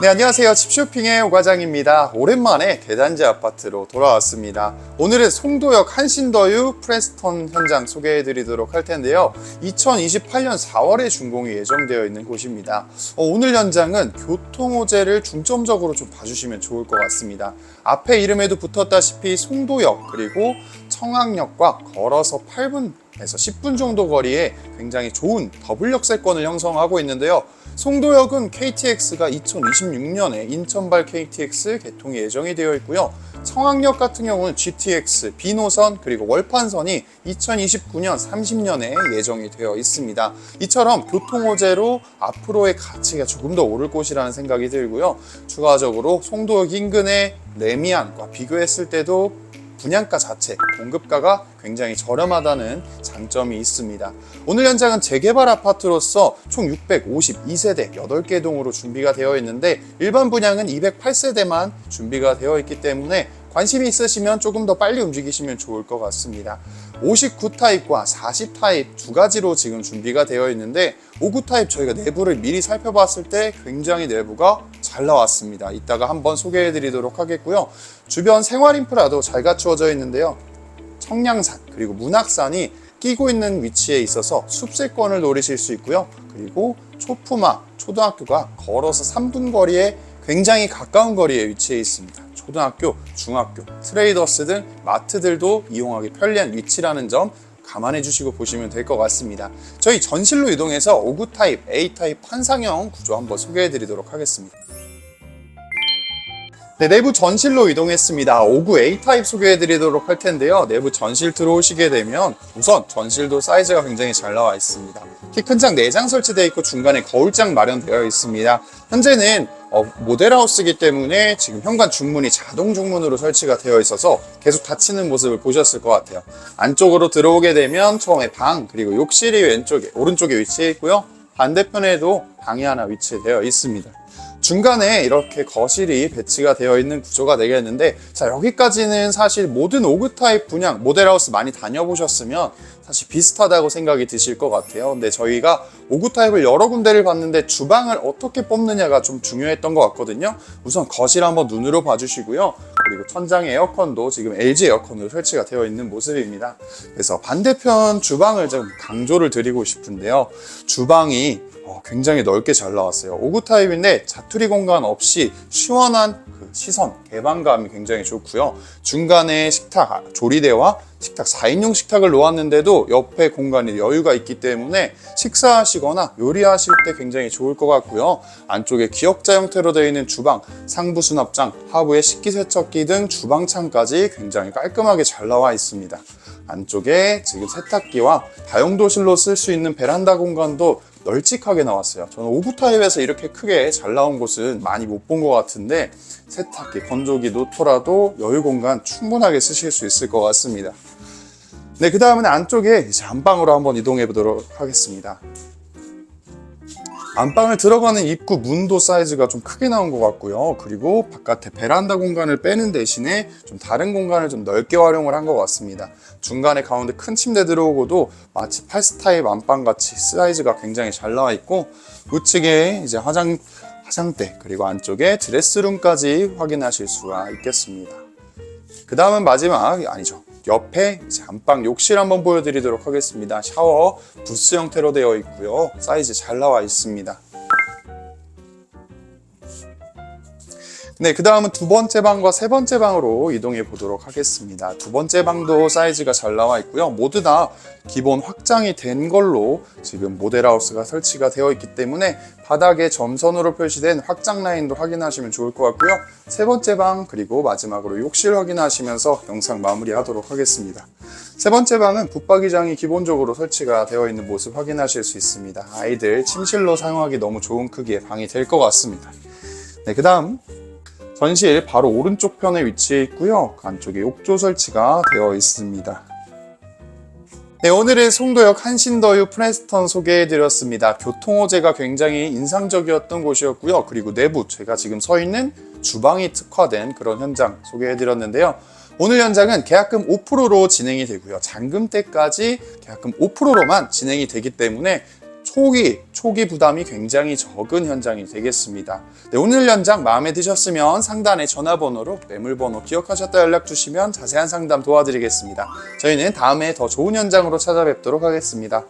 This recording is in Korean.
네, 안녕하세요. 칩쇼핑의 오과장입니다. 오랜만에 대단지 아파트로 돌아왔습니다. 오늘은 송도역 한신더유 프레스턴 현장 소개해 드리도록 할 텐데요. 2028년 4월에 준공이 예정되어 있는 곳입니다. 어, 오늘 현장은 교통호재를 중점적으로 좀 봐주시면 좋을 것 같습니다. 앞에 이름에도 붙었다시피 송도역 그리고 청학역과 걸어서 8분 에서 10분 정도 거리에 굉장히 좋은 더블 역세권을 형성하고 있는데요. 송도역은 KTX가 2026년에 인천발 KTX 개통이 예정이 되어 있고요. 청학역 같은 경우는 GTX, B노선 그리고 월판선이 2029년 30년에 예정이 되어 있습니다. 이처럼 교통 호재로 앞으로의 가치가 조금 더 오를 곳이라는 생각이 들고요. 추가적으로 송도역 인근의 레미안과 비교했을 때도 분양가 자체, 공급가가 굉장히 저렴하다는 장점이 있습니다. 오늘 현장은 재개발 아파트로서 총 652세대 8개 동으로 준비가 되어 있는데 일반 분양은 208세대만 준비가 되어 있기 때문에 관심이 있으시면 조금 더 빨리 움직이시면 좋을 것 같습니다. 59 타입과 40 타입 두 가지로 지금 준비가 되어 있는데 59 타입 저희가 내부를 미리 살펴봤을 때 굉장히 내부가 잘 나왔습니다. 이따가 한번 소개해 드리도록 하겠고요. 주변 생활 인프라도 잘 갖추어져 있는데요. 청량산 그리고 문학산이 끼고 있는 위치에 있어서 숲세권을 노리실 수 있고요. 그리고 초품화 초등학교가 걸어서 3분 거리에 굉장히 가까운 거리에 위치해 있습니다. 초등학교, 중학교, 트레이더스 등 마트들도 이용하기 편리한 위치라는 점 감안해 주시고 보시면 될 것 같습니다. 저희 전실로 이동해서 59 타입, A 타입 환상형 구조 한번 소개해 드리도록 하겠습니다. 네, 내부 전실로 이동했습니다. 59 A 타입 소개해 드리도록 할 텐데요. 내부 전실 들어오시게 되면 우선 전실도 사이즈가 굉장히 잘 나와 있습니다. 키 큰 장 4장 설치되어 있고 중간에 거울장 마련되어 있습니다. 현재는 어, 모델하우스이기 때문에 지금 현관 중문이 자동 중문으로 설치가 되어 있어서 계속 닫히는 모습을 보셨을 것 같아요. 안쪽으로 들어오게 되면 처음에 방 그리고 욕실이 왼쪽에 오른쪽에 위치해 있고요. 반대편에도 방이 하나 위치되어 있습니다. 중간에 이렇게 거실이 배치가 되어 있는 구조가 되겠는데 자 여기까지는 사실 모든 오그 타입 분양 모델하우스 많이 다녀보셨으면 사실 비슷하다고 생각이 드실 것 같아요. 근데 저희가 오그 타입을 여러 군데를 봤는데 주방을 어떻게 뽑느냐가 좀 중요했던 것 같거든요 우선 거실 한번 눈으로 봐주시고요 그리고 천장에 에어컨도 지금 LG 에어컨으로 설치가 되어 있는 모습입니다 그래서 반대편 주방을 좀 강조를 드리고 싶은데요 주방이 어, 굉장히 넓게 잘 나왔어요. 59 타입인데 자투리 공간 없이 시원한 그 시선, 개방감이 굉장히 좋고요. 중간에 식탁, 아, 조리대와 식탁 4인용 식탁을 놓았는데도 옆에 공간이 여유가 있기 때문에 식사하시거나 요리하실 때 굉장히 좋을 것 같고요. 안쪽에 기역자 형태로 되어 있는 주방, 상부 수납장, 하부에 식기세척기 등 주방창까지 굉장히 깔끔하게 잘 나와 있습니다. 안쪽에 지금 세탁기와 다용도실로 쓸 수 있는 베란다 공간도 널찍하게 나왔어요. 저는 오브 타입에서 이렇게 크게 잘 나온 곳은 많이 못 본 것 같은데 세탁기, 건조기 놓더라도 여유 공간 충분하게 쓰실 수 있을 것 같습니다. 네, 그 다음은 안쪽에 이제 안방으로 한번 이동해 보도록 하겠습니다. 안방을 들어가는 입구 문도 사이즈가 좀 크게 나온 것 같고요. 그리고 바깥에 베란다 공간을 빼는 대신에 좀 다른 공간을 좀 넓게 활용을 한 것 같습니다. 중간에 가운데 큰 침대 들어오고도 마치 팔스 타입 안방 같이 사이즈가 굉장히 잘 나와 있고 우측에 이제 화장 화장대 그리고 안쪽에 드레스룸까지 확인하실 수가 있겠습니다. 그 다음은 마지막 아니죠. 옆에 안방 욕실 한번 보여드리도록 하겠습니다. 샤워 부스 형태로 되어 있고요. 사이즈 잘 나와 있습니다. 네, 그 다음은 두 번째 방과 세 번째 방으로 이동해 보도록 하겠습니다. 두 번째 방도 사이즈가 잘 나와 있고요. 모두 다 기본 확장이 된 걸로 지금 모델하우스가 설치가 되어 있기 때문에 바닥에 점선으로 표시된 확장 라인도 확인하시면 좋을 것 같고요. 세 번째 방 그리고 마지막으로 욕실 확인하시면서 영상 마무리하도록 하겠습니다. 세 번째 방은 붙박이장이 기본적으로 설치가 되어 있는 모습 확인하실 수 있습니다. 아이들 침실로 사용하기 너무 좋은 크기의 방이 될 것 같습니다. 네, 그 다음 전실 바로 오른쪽 편에 위치해 있고요. 안쪽에 욕조 설치가 되어 있습니다. 네, 오늘은 송도역 한신더유 프레스턴 소개해드렸습니다. 교통호재가 굉장히 인상적이었던 곳이었고요. 그리고 내부 제가 지금 서 있는 주방이 특화된 그런 현장 소개해드렸는데요. 오늘 현장은 계약금 5%로 진행이 되고요. 잔금 때까지 계약금 5%로만 진행이 되기 때문에 초기, 초기 부담이 굉장히 적은 현장이 되겠습니다. 네, 오늘 현장 마음에 드셨으면 상단의 전화번호로 매물번호 기억하셨다 연락 주시면 자세한 상담 도와드리겠습니다. 저희는 다음에 더 좋은 현장으로 찾아뵙도록 하겠습니다.